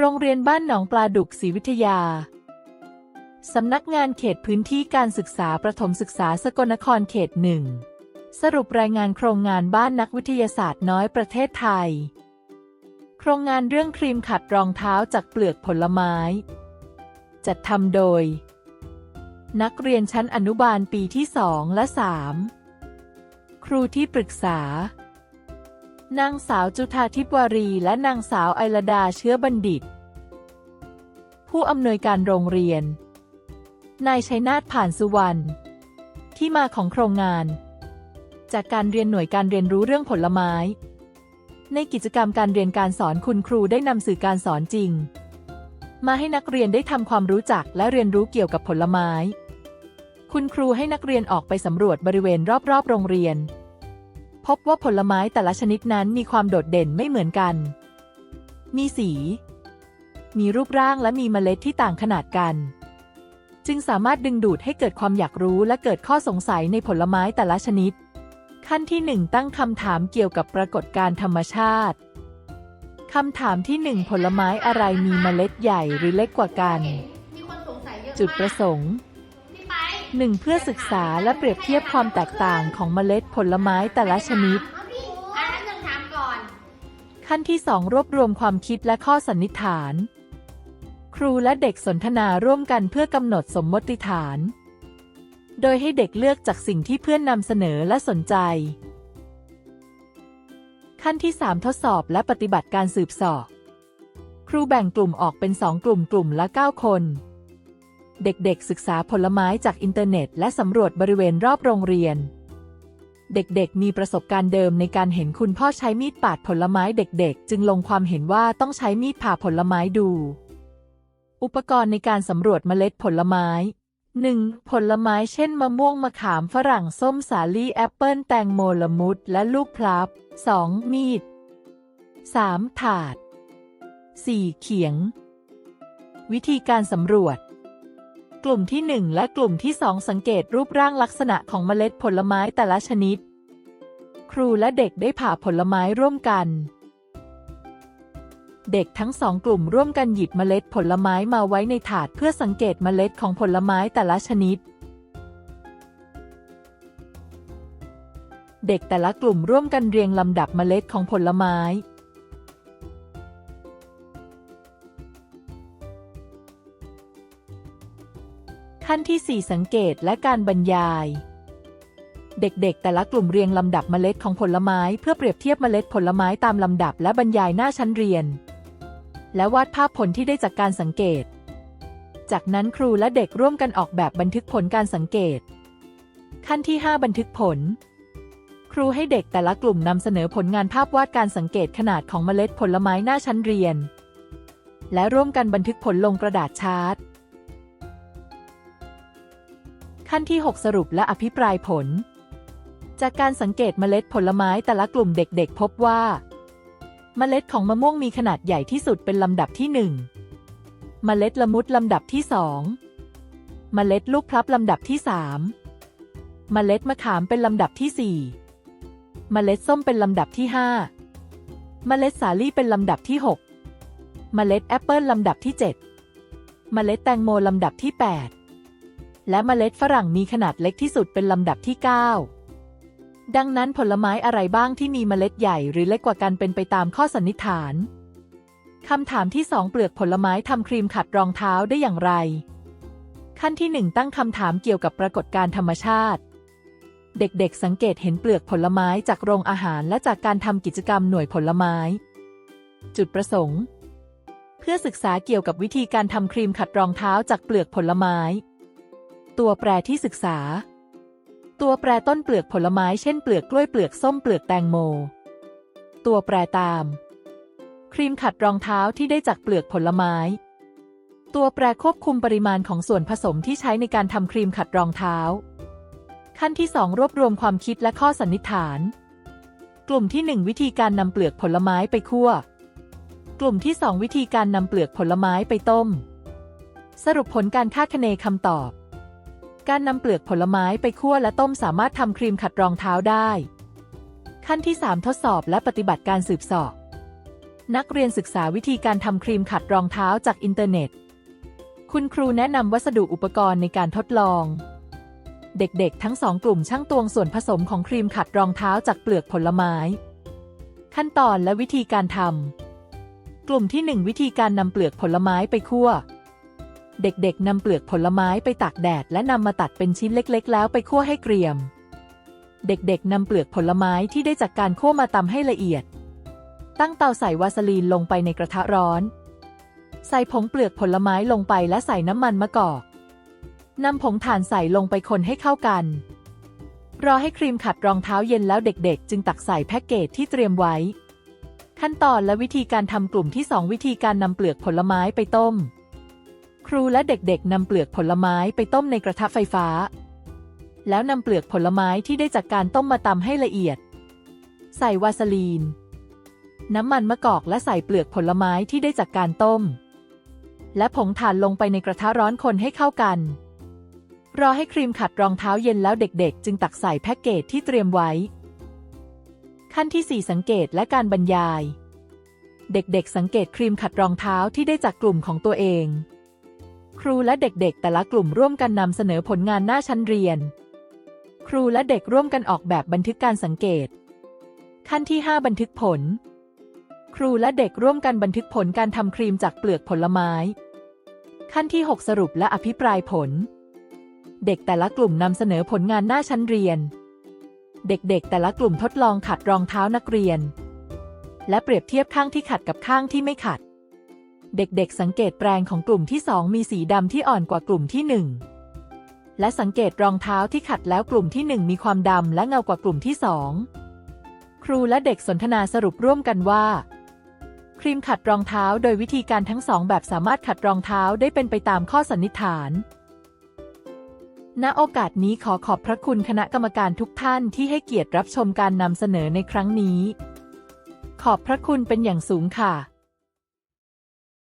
โรงเรียนบ้านหนองปลาดุกศรีวิทยา สำนักงานเขตพื้นที่การศึกษาประถมศึกษาสกลนครเขตหนึ่ง สรุปรายงานโครงงานบ้านนักวิทยาศาสตร์น้อยประเทศไทย โครงงานเรื่องครีมขัดรองเท้าจากเปลือกผลไม้ จัดทำโดย นักเรียนชั้นอนุบาลปีที่สองและสามครูที่ปรึกษานางสาวจุธาทิพวารีและนางสาวไอรดาเชื้อบัณฑิต ผู้อำนวยการโรงเรียน นายชัยนาทผ่านสุวรรณ ที่มาของโครงงาน จากการเรียนหน่วยการเรียนรู้เรื่องผลไม้ ในกิจกรรมการเรียนการสอนคุณครูได้นำสื่อการสอนจริง มาให้นักเรียนได้ทำความรู้จักและเรียนรู้เกี่ยวกับผลไม้ คุณครูให้นักเรียนออกไปสำรวจบริเวณรอบๆ โรงเรียน พบว่าผลไม้แต่ละชนิดนั้นมีความโดดเด่นไม่เหมือนกัน มีสี มีรูปร่างและมีเมล็ดที่ต่างขนาดกัน จึงสามารถดึงดูดให้เกิดความอยากรู้และเกิดข้อสงสัยในผลไม้แต่ละชนิด ขั้นที่ 1 ตั้งคำถามเกี่ยวกับปรากฏการณ์ธรรมชาติคำถามที่ 1 ผลไม้อะไรมีเมล็ดใหญ่หรือเล็กกว่ากัน มีคนสงสัยเยอะจุดประสงค์ พี่ไป 1. เพื่อศึกษาและเปรียบเทียบความแตกต่างของเมล็ดผลไม้แต่ละชนิด เอาพี่อ่านหนึ่งถามก่อน ขั้นที่ 2 รวบรวมความคิดและข้อสันนิษฐาน ครูและเด็กสนทนาร่วมกันเพื่อกำหนดสมมติฐาน โดยให้เด็กเลือกจากสิ่งที่เพื่อนนำเสนอและสนใจ ขั้นที่ 3 ทดสอบและปฏิบัติการสืบสอบ ครูแบ่งกลุ่มออกเป็น 2 กลุ่มกลุ่มละ 9 คน เด็กๆศึกษาผลไม้จากอินเทอร์เน็ต และสำรวจบริเวณรอบโรงเรียน เด็กๆ มีประสบการณ์เดิมในการเห็นคุณพ่อใช้มีดปาดผลไม้เด็ก ๆ จึงลงความเห็นว่าต้องใช้มีดผ่าผลไม้ดู อุปกรณ์ในการสำรวจเมล็ดผลไม้ 1. ผลไม้เช่นมะม่วงมะขามฝรั่งส้มสาลี่แอปเปิลแตงโมละมุด และลูกพลับ 2. มีด 3. ถาด 4. เขียง วิธีการสำรวจ กลุ่มที่ 1 และกลุ่มที่ 2 สังเกตรูปร่างลักษณะของเมล็ดผลไม้แต่ละชนิด ครูและเด็กได้ผ่าผลไม้ร่วมกัน เด็กทั้งสองกลุ่มร่วมกันหยิบเมล็ดผลไม้มาไว้ในถาดเพื่อสังเกตเมล็ดของผลไม้แต่ละชนิด เด็กแต่ละกลุ่มร่วมกันเรียงลำดับเมล็ดของผลไม้ ขั้นที่ 4 สังเกตและการบรรยายเด็กๆ แต่ละกลุ่มเรียงลำดับเมล็ดของผลไม้ เพื่อเปรียบเทียบเมล็ดผลไม้ตามลำดับและบรรยายหน้าชั้นเรียน และวาดภาพผลที่ได้จากการสังเกต จากนั้นครูและเด็กร่วมกันออกแบบบันทึกผลการสังเกต ขั้นที่ 5 บันทึกผล ครูให้เด็กแต่ละกลุ่มนำเสนอผลงานภาพวาดการสังเกตขนาดของเมล็ดผลไม้หน้าชั้นเรียน และร่วมกันบันทึกผลลงกระดาษชาร์ตขั้นที่ 6 สรุปและอภิปรายผล จากการสังเกตเมล็ดผลไม้แต่ละกลุ่มเด็กๆ พบว่า เมล็ดของมะม่วงมีขนาดใหญ่ที่สุดเป็นลำดับที่1เมล็ดละมุดลำดับที่2เมล็ดลูกพลับลำดับที่3เมล็ดมะขามเป็นลำดับที่4เมล็ดส้มเป็นลำดับที่5เมล็ดสาลี่เป็นลำดับที่6เมล็ดแอปเปิลลำดับที่7เมล็ดแตงโมลำดับที่8และเมล็ดฝรั่งมีขนาดเล็กที่สุดเป็นลำดับที่9 ดังนั้นผลไม้อะไรบ้างที่มีเมล็ดใหญ่หรือเล็กกว่ากันเป็นไปตามข้อสันนิษฐานคำถามที่ 2 เปลือกผลไม้ทำครีมขัดรองเท้าได้อย่างไร ขั้นที่ 1 ตั้งคำถามเกี่ยวกับปรากฏการธรรมชาติ เด็กๆ สังเกตเห็นเปลือกผลไม้จากโรงอาหารและจากการทำกิจกรรมหน่วยผลไม้ จุดประสงค์ เพื่อศึกษาเกี่ยวกับวิธีการทำครีมขัดรองเท้าจากเปลือกผลไม้ ตัวแปรที่ศึกษา ตัวแปรต้นเปลือกผลไม้เช่นเปลือกกล้วยเปลือกส้มเปลือกแตงโม ตัวแปรตาม ครีมขัดรองเท้าที่ได้จากเปลือกผลไม้ ตัวแปรควบคุมปริมาณของส่วนผสมที่ใช้ในการทำครีมขัดรองเท้า ขั้นที่ 2 รวบรวมความคิดและข้อสันนิษฐาน กลุ่มที่ 1 วิธีการนำเปลือกผลไม้ไปคั่ว กลุ่มที่ 2 วิธีการนำเปลือกผลไม้ไปต้ม สรุปผลการคาดคะเนคำตอบ การนำเปลือกผลไม้ไปคั่วและต้มสามารถทำครีมขัดรองเท้าได้ ขั้นที่ 3 ทดสอบและปฏิบัติการสืบสอบ นักเรียนศึกษาวิธีการทำครีมขัดรองเท้าจากอินเทอร์เน็ต คุณครูแนะนำวัสดุอุปกรณ์ในการทดลอง เด็กๆ ทั้งสองกลุ่มช่างตวงส่วนผสมของครีมขัดรองเท้าจากเปลือกผลไม้ ขั้นตอนและวิธีการทำกลุ่มที่ 1 วิธีการนำเปลือกผลไม้ไปคั่ว เด็กๆนำเปลือกผลไม้ไปตากแดด และนำมาตัดเป็นชิ้นเล็กๆ แล้วไปคั่วให้เกรียม เด็กๆนำเปลือกผลไม้ที่ได้จากการคั่วมาตำให้ละเอียด ตั้งเตาใส่วาสลีนลงไปในกระทะร้อน ใส่ผงเปลือกผลไม้ลงไปและใส่น้ำมันมะกอกนำผงถ่านใส่ลงไปคนให้เข้ากัน รอให้ครีมขัดรองเท้าเย็นแล้วเด็กๆ จึงตักใส่แพ็กเกจที่เตรียมไว้ ขั้นตอนและวิธีการทำกลุ่มที่ 2 วิธีการนำเปลือกผลไม้ไปต้ม ครูและเด็กๆนำเปลือกผลไม้ไปต้มในกระทะไฟฟ้า แล้วนำเปลือกผลไม้ที่ได้จากการต้มมาตำให้ละเอียด ใส่วาสลีน น้ำมันมะกอกและใส่เปลือกผลไม้ที่ได้จากการต้ม และผงถ่านลงไปในกระทะร้อนคนให้เข้ากัน รอให้ครีมขัดรองเท้าเย็นแล้วเด็กๆ จึงตักใส่แพ็กเกจที่เตรียมไว้ ขั้นที่ 4 สังเกตและการบรรยาย เด็กๆ สังเกตครีมขัดรองเท้าที่ได้จากกลุ่มของตัวเอง ครูและเด็กๆ แต่ละกลุ่มร่วมกันนำเสนอผลงานหน้าชั้นเรียน ครูและเด็กร่วมกันออกแบบบันทึกการสังเกต ขั้นที่ 5 บันทึกผล ครูและเด็กร่วมกันบันทึกผลการทำครีมจากเปลือกผลไม้ ขั้นที่ 6 สรุปและอภิปรายผล เด็กแต่ละกลุ่มนำเสนอผลงานหน้าชั้นเรียน เด็กๆ แต่ละกลุ่มทดลองขัดรองเท้านักเรียน และเปรียบเทียบข้างที่ขัดกับข้างที่ไม่ขัด เด็กๆ สังเกตแปรงของกลุ่มที่ 2 มีสีดำที่อ่อนกว่ากลุ่มที่ 1 และสังเกตรองเท้าที่ขัดแล้วกลุ่มที่ 1 มีความดำและเงากว่ากลุ่มที่ 2 ครูและเด็กสนทนาสรุปร่วมกันว่า ครีมขัดรองเท้าโดยวิธีการทั้งสองแบบสามารถขัดรองเท้าได้เป็นไปตามข้อสันนิษฐาน ณ โอกาสนี้ขอขอบพระคุณคณะกรรมการทุกท่านที่ให้เกียรติรับชมการนำเสนอในครั้งนี้ ขอบพระคุณเป็นอย่างสูงค่ะ